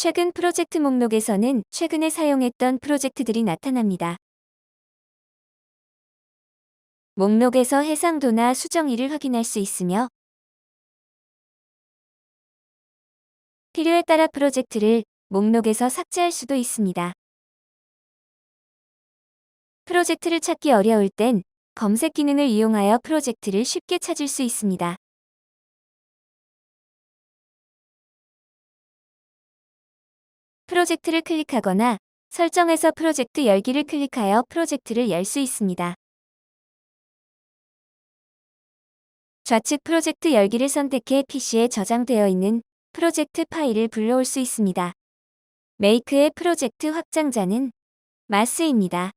최근 프로젝트 목록에서는 최근에 사용했던 프로젝트들이 나타납니다. 목록에서 해상도나 수정일을 확인할 수 있으며 필요에 따라 프로젝트를 목록에서 삭제할 수도 있습니다. 프로젝트를 찾기 어려울 땐 검색 기능을 이용하여 프로젝트를 쉽게 찾을 수 있습니다. 프로젝트를 클릭하거나 설정에서 프로젝트 열기를 클릭하여 프로젝트를 열 수 있습니다. 좌측 프로젝트 열기를 선택해 PC에 저장되어 있는 프로젝트 파일을 불러올 수 있습니다. 메이크의 프로젝트 확장자는 마스입니다.